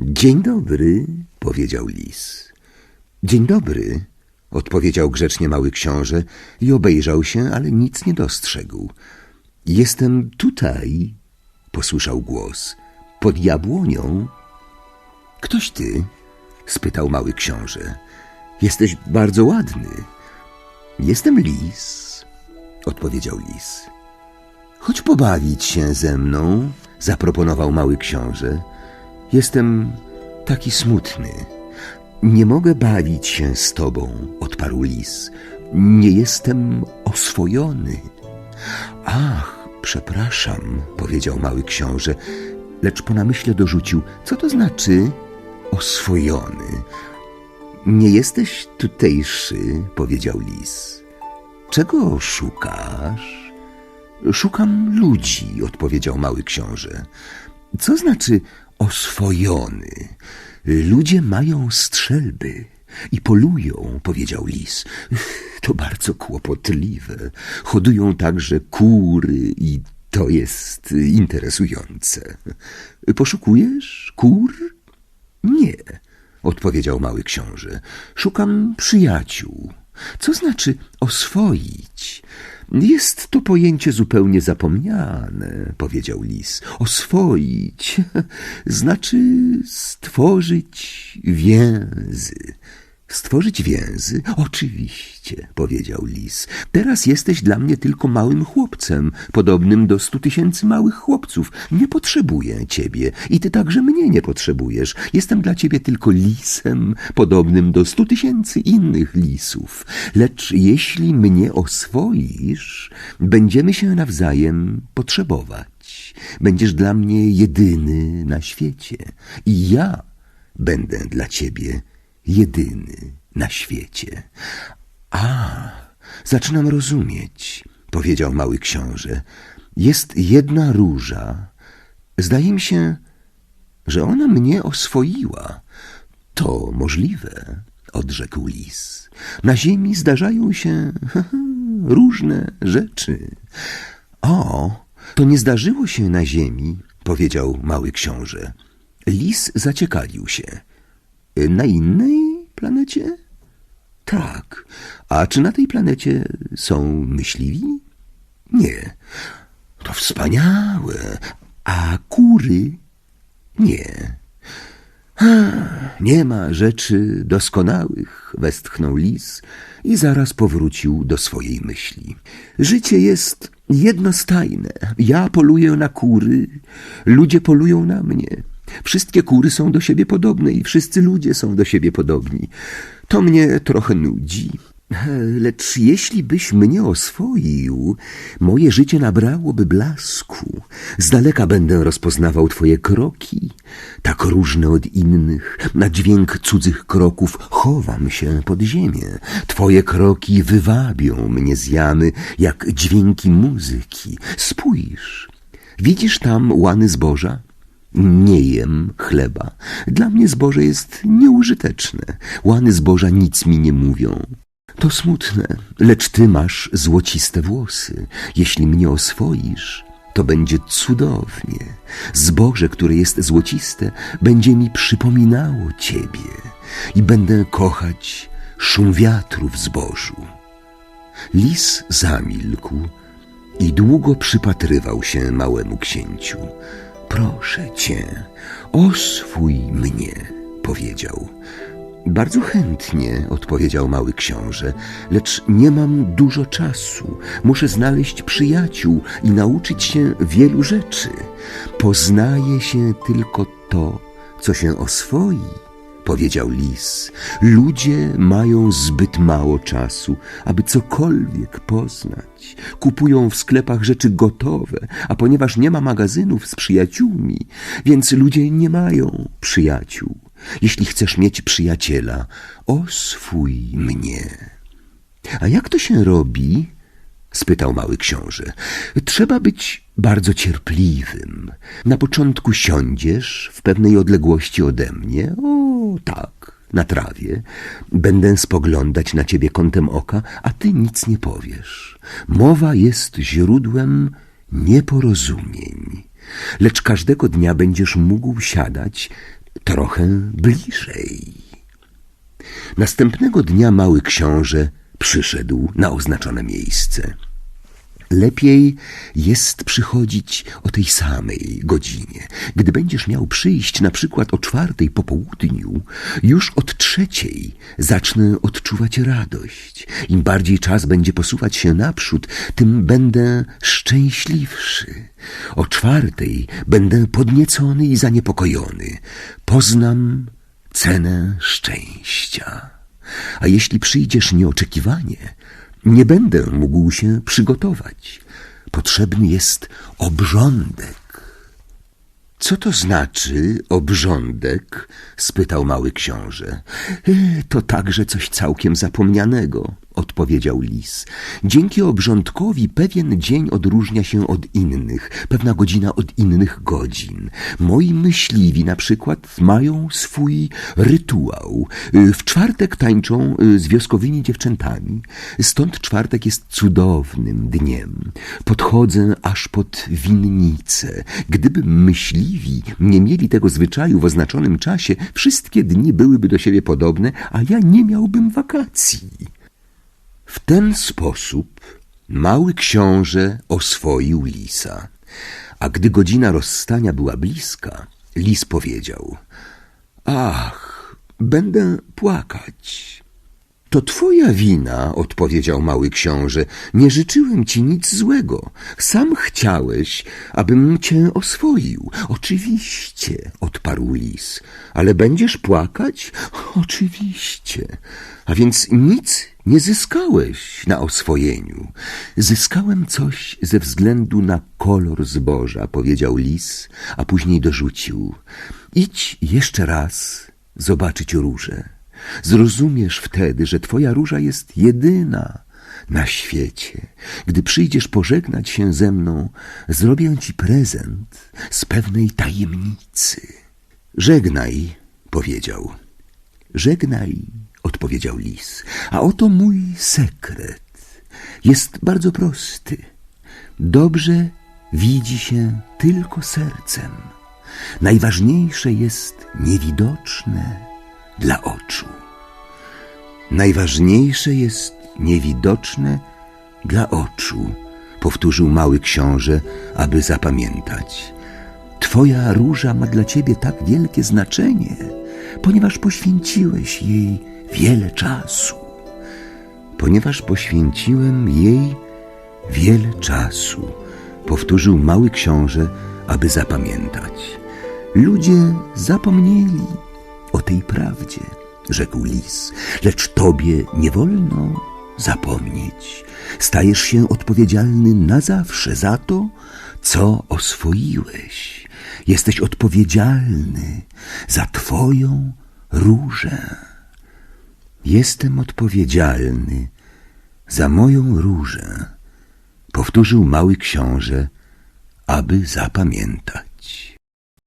Dzień dobry, powiedział lis. Dzień dobry, odpowiedział grzecznie mały książę i obejrzał się, ale nic nie dostrzegł. Jestem tutaj, posłyszał głos, pod jabłonią. Ktoś ty? spytał mały książę. Jesteś bardzo ładny. Jestem lis, odpowiedział lis. Chodź pobawić się ze mną, zaproponował mały książę. Jestem taki smutny. Nie mogę bawić się z tobą, odparł lis. Nie jestem oswojony. Ach, przepraszam, powiedział mały książę, lecz po namyśle dorzucił, co to znaczy oswojony? Nie jesteś tutejszy, powiedział lis. Czego szukasz? Szukam ludzi, odpowiedział mały książę. Co znaczy oswojony? Ludzie mają strzelby i polują, powiedział lis. To bardzo kłopotliwe. Hodują także kury i to jest interesujące. Poszukujesz kur? Nie, odpowiedział mały książę. Szukam przyjaciół. Co znaczy oswoić? Jest to pojęcie zupełnie zapomniane, powiedział lis. Oswoić znaczy stworzyć więzy. Stworzyć więzy? Oczywiście, powiedział lis. Teraz jesteś dla mnie tylko małym chłopcem, podobnym do stu tysięcy małych chłopców. Nie potrzebuję ciebie i ty także mnie nie potrzebujesz. Jestem dla ciebie tylko lisem, podobnym do stu tysięcy innych lisów. Lecz jeśli mnie oswoisz, będziemy się nawzajem potrzebować. Będziesz dla mnie jedyny na świecie i ja będę dla ciebie na świecie. A, zaczynam rozumieć, powiedział mały książę. Jest jedna róża. Zdaje mi się, że ona mnie oswoiła. To możliwe, odrzekł lis. Na ziemi zdarzają się różne rzeczy. O, to nie zdarzyło się na ziemi, powiedział mały książę. Lis zaciekawił się. Na innej planecie? Tak. A czy na tej planecie są myśliwi? Nie. To wspaniałe. A kury? Nie. Nie ma rzeczy doskonałych, westchnął lis i zaraz powrócił do swojej myśli. Życie jest jednostajne. Ja poluję na kury, ludzie polują na mnie. Wszystkie kury są do siebie podobne i wszyscy ludzie są do siebie podobni. To mnie trochę nudzi. Lecz jeśli byś mnie oswoił, moje życie nabrałoby blasku. Z daleka będę rozpoznawał twoje kroki, tak różne od innych. Na dźwięk cudzych kroków chowam się pod ziemię. Twoje kroki wywabią mnie z jamy, jak dźwięki muzyki. Spójrz, widzisz tam łany zboża? Nie jem chleba. Dla mnie zboże jest nieużyteczne. Łany zboża nic mi nie mówią. To smutne, lecz ty masz złociste włosy. Jeśli mnie oswoisz, to będzie cudownie. Zboże, które jest złociste, będzie mi przypominało ciebie i będę kochać szum wiatru w zbożu. Lis zamilkł i długo przypatrywał się małemu księciu. Proszę cię, oswój mnie, powiedział. Bardzo chętnie, odpowiedział mały książę, lecz nie mam dużo czasu. Muszę znaleźć przyjaciół i nauczyć się wielu rzeczy. Poznaje się tylko to, co się oswoi, powiedział lis. Ludzie mają zbyt mało czasu, aby cokolwiek poznać. Kupują w sklepach rzeczy gotowe, a ponieważ nie ma magazynów z przyjaciółmi, więc ludzie nie mają przyjaciół. Jeśli chcesz mieć przyjaciela, oswój mnie. A jak to się robi? Spytał mały książę. Trzeba być bardzo cierpliwym. Na początku siądziesz w pewnej odległości ode mnie. O, tak, na trawie. Będę spoglądać na ciebie kątem oka, a ty nic nie powiesz. Mowa jest źródłem nieporozumień. Lecz każdego dnia będziesz mógł siadać trochę bliżej. Następnego dnia mały książę przyszedł na oznaczone miejsce. Lepiej jest przychodzić o tej samej godzinie. Gdy będziesz miał przyjść na przykład o czwartej po południu, już od trzeciej zacznę odczuwać radość. Im bardziej czas będzie posuwać się naprzód, tym będę szczęśliwszy. O czwartej będę podniecony i zaniepokojony. Poznam cenę szczęścia. A jeśli przyjdziesz nieoczekiwanie, nie będę mógł się przygotować. Potrzebny jest obrządek. Co to znaczy obrządek? spytał mały książę. E, To także coś całkiem zapomnianego, odpowiedział lis. Dzięki obrządkowi pewien dzień odróżnia się od innych, pewna godzina od innych godzin. Moi myśliwi na przykład mają swój rytuał. Y, W czwartek tańczą y, z wioskowymi dziewczętami. Stąd czwartek jest cudownym dniem. Podchodzę aż pod winnicę. Gdyby myśliwi nie mieli tego zwyczaju w oznaczonym czasie, wszystkie dni byłyby do siebie podobne, a ja nie miałbym wakacji. W ten sposób mały książę oswoił lisa. A gdy godzina rozstania była bliska, lis powiedział: Ach, będę płakać. To twoja wina, odpowiedział mały książę. Nie życzyłem ci nic złego. Sam chciałeś, abym cię oswoił. Oczywiście, odparł lis. Ale będziesz płakać? Oczywiście. A więc nic nie zyskałeś na oswojeniu. Zyskałem coś ze względu na kolor zboża, powiedział lis, a później dorzucił. Idź jeszcze raz zobaczyć różę. Zrozumiesz wtedy, że twoja róża jest jedyna na świecie. Gdy przyjdziesz pożegnać się ze mną, zrobię ci prezent z pewnej tajemnicy. Żegnaj, powiedział. Żegnaj, odpowiedział lis. A oto mój sekret. Jest bardzo prosty. Dobrze widzi się tylko sercem. Najważniejsze jest niewidoczne dla oczu. Najważniejsze jest niewidoczne dla oczu, powtórzył mały książę, aby zapamiętać. Twoja róża ma dla ciebie tak wielkie znaczenie, ponieważ poświęciłeś jej wiele czasu. Ponieważ poświęciłem jej wiele czasu, powtórzył mały książę, aby zapamiętać. Ludzie zapomnieli o tej prawdzie, rzekł lis, lecz tobie nie wolno zapomnieć. Stajesz się odpowiedzialny na zawsze za to, co oswoiłeś. Jesteś odpowiedzialny za twoją różę. Jestem odpowiedzialny za moją różę, powtórzył mały książę, aby zapamiętać.